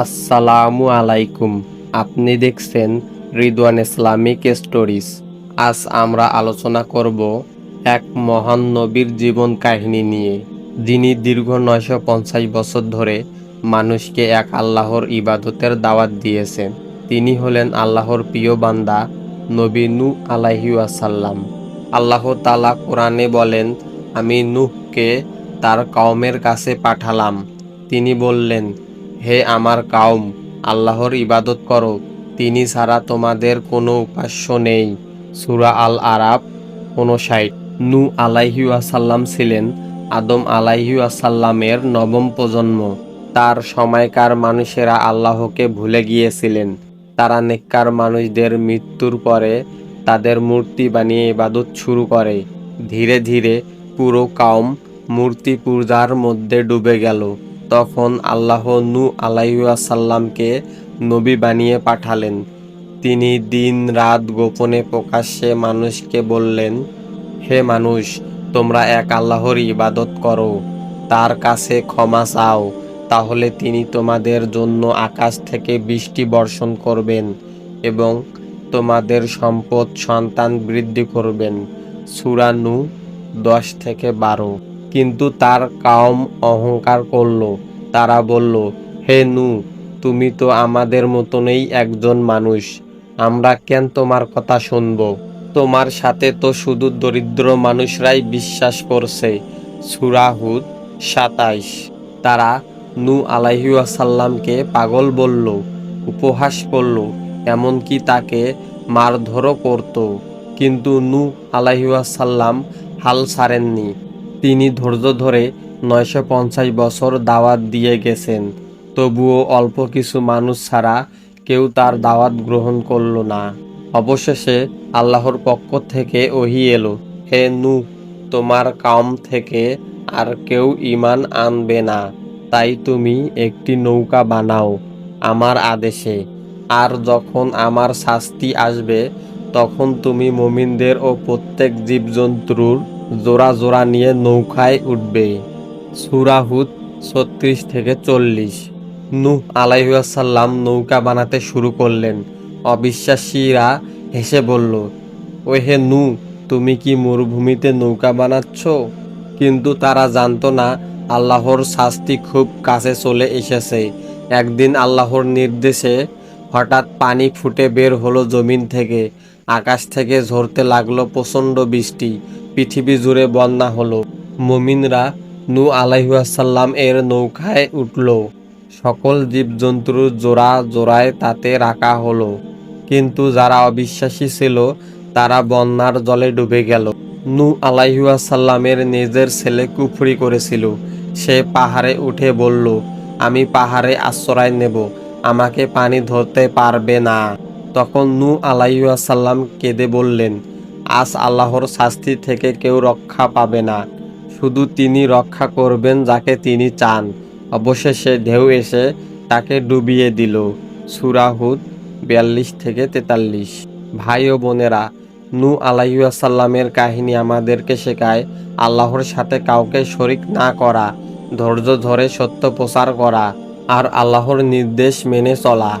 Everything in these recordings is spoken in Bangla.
আসসালামু আলাইকুম। আপনি দেখছেন রিদওয়ান ইসলামিক স্টোরিজ। আজ আমরা আলোচনা করব এক মহান নবীর জীবন কাহিনী নিয়ে, যিনি দীর্ঘ নয়শো পঞ্চাশ বছর ধরে মানুষকে এক আল্লাহর ইবাদতের দাওয়াত দিয়েছেন। তিনি হলেন আল্লাহর প্রিয় বান্দা নবী নূ আলাইহি ওয়াসাল্লাম। আল্লাহ তালা কোরআনে বলেন, আমি নুহকে তার কওমের কাছে পাঠালাম। তিনি বললেন হে আমার কাউম, আল্লাহর ইবাদত করো, তিনি ছাড়া তোমাদের কোনো উপাস্য নেই। সুরা আল আরাব উনষাট নু আলাইহি আসাল্লাম ছিলেন আদম আলাইহি আসাল্লামের নবম প্রজন্ম। তার সময়কার মানুষেরা আল্লাহকে ভুলে গিয়েছিলেন। তারা নেককার মানুষদের মৃত্যুর পরে তাদের মূর্তি বানিয়ে ইবাদত শুরু করে। ধীরে ধীরে পুরো কাউম মূর্তি পূজার মধ্যে ডুবে গেল। তখন আল্লাহ নু আলাইসাল্লামকে নবী বানিয়ে পাঠালেন। তিনি দিন রাত গোপনে প্রকাশ্যে মানুষকে বললেন, হে মানুষ, তোমরা এক আল্লাহর ইবাদত করো। তার কাছে ক্ষমা চাও। তাহলে তিনি তোমাদের জন্য আকাশ থেকে বৃষ্টি বর্ষণ করবেন এবং তোমাদের সম্পদ সন্তান বৃদ্ধি করবেন। সুরানু দশ থেকে বারো। কিন্তু তার কাউম অহংকার করল। তারা বলল, হে নু, তুমি তো আমাদের মতনই একজন মানুষ। আমরা কেন তোমার কথা শুনব? তোমার সাথে তো শুধু দরিদ্র মানুষরাই বিশ্বাস করছে। সুরাহুদ সাতাইশ। তারা নু আলাইসাল্লামকে পাগল বলল, উপহাস করল, এমনকি তাকে মারধরও করত। কিন্তু নু আলাইসাল্লাম হাল ছাড়েননি। তিনি ধৈর্য ধরে নয়শো পঞ্চাশ বছর দাওয়াত দিয়ে গেছেন। তবুও অল্প কিছু মানুষ ছাড়া কেউ তার দাওয়াত গ্রহণ করল না। অবশেষে আল্লাহর পক্ষ থেকে ওহি এলো, হে নু তোমার কাম থেকে আর কেউ ইমান আনবে না। তাই তুমি একটি নৌকা বানাও আমার আদেশে। আর যখন আমার শাস্তি আসবে, তখন তুমি মমিনদের ও প্রত্যেক জীবজন্তুর জোড়া জোড়া নিয়ে নৌকায় উঠবে। সুরাহুদ ছত্রিশ থেকে চল্লিশ। নূহ আলাইসাল্লাম নৌকা বানাতে শুরু করলেন। অবিশ্বাসীরা হেসে বলল ও হে নু তুমি কি মরুভূমিতে নৌকা বানাচ্ছ? কিন্তু তারা জানতো না, আল্লাহর শাস্তি খুব কাছে চলে এসেছে। একদিন আল্লাহর নির্দেশে হঠাৎ পানি ফুটে বের হলো জমিন থেকে। আকাশ থেকে ঝরতে লাগল প্রচণ্ড বৃষ্টি। পৃথিবী জুড়ে বন্যা হলো। মুমিনরা নু আলাইসাল্লাম এর নৌকায় উঠল। সকল জীবজন্তুর জোড়া জোড়ায় তাতে রাখা হলো। কিন্তু যারা অবিশ্বাসী ছিল, তারা বন্যার জলে ডুবে গেল। নু আলাইসাল্লামের নিজের ছেলে কুফরি করেছিল। সে পাহাড়ে উঠে বলল, আমি পাহাড়ে আশ্রয় নেব। আমাকে পানি ধরতে পারবে না। তখন নু আলাইসাল্লাম কেঁদে বললেন, আজ আল্লাহর শাস্তি থেকে কেউ রক্ষা পাবে না। শুধু তিনি রক্ষা করবেন যাকে তিনি চান। অবশেষে ঢেউ এসে তাকে ডুবিয়ে দিল। সুরাহুদ বিয়াল্লিশ থেকে তেতাল্লিশ। ভাই ও বোনেরা, নু আলাইসাল্লামের কাহিনী আমাদেরকে শেখায়, আল্লাহর সাথে কাউকে শরিক না করা, ধৈর্য ধরে সত্য প্রচার করা, আর আল্লাহর নির্দেশ মেনে চলা।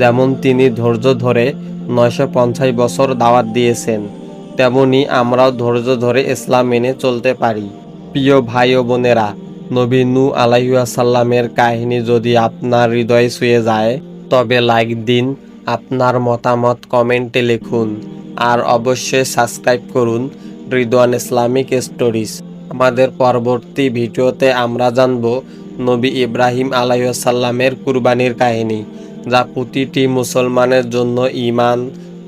যেমন তিনি ধৈর্য ধরে নয়শো পঞ্চাশ বছর দাওয়াত দিয়েছেন, তেমনি আমরাও ধৈর্য ধরে ইসলাম মেনে চলতে পারি। প্রিয় ভাই ও বোনেরা, নবী নু আলাইসাল্লামের কাহিনী যদি আপনার হৃদয়ে ছুঁয়ে যায়, তবে লাইক দিন, আপনার মতামত কমেন্টে লিখুন, আর অবশ্যই সাবস্ক্রাইব করুন রিদওয়ান ইসলামিক স্টোরিজ। আমাদের পরবর্তী ভিডিওতে আমরা জানব নবী ইব্রাহিম আলাইসাল্লামের কুরবানির কাহিনী। যা প্রতিটি মুসলমানের জন্য ইমান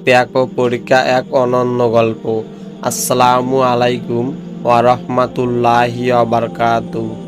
ত্যাগ ও পরীক্ষা এক অনন্য গল্প। আসসালামু আলাইকুম ওয়া বারাকাতুহু।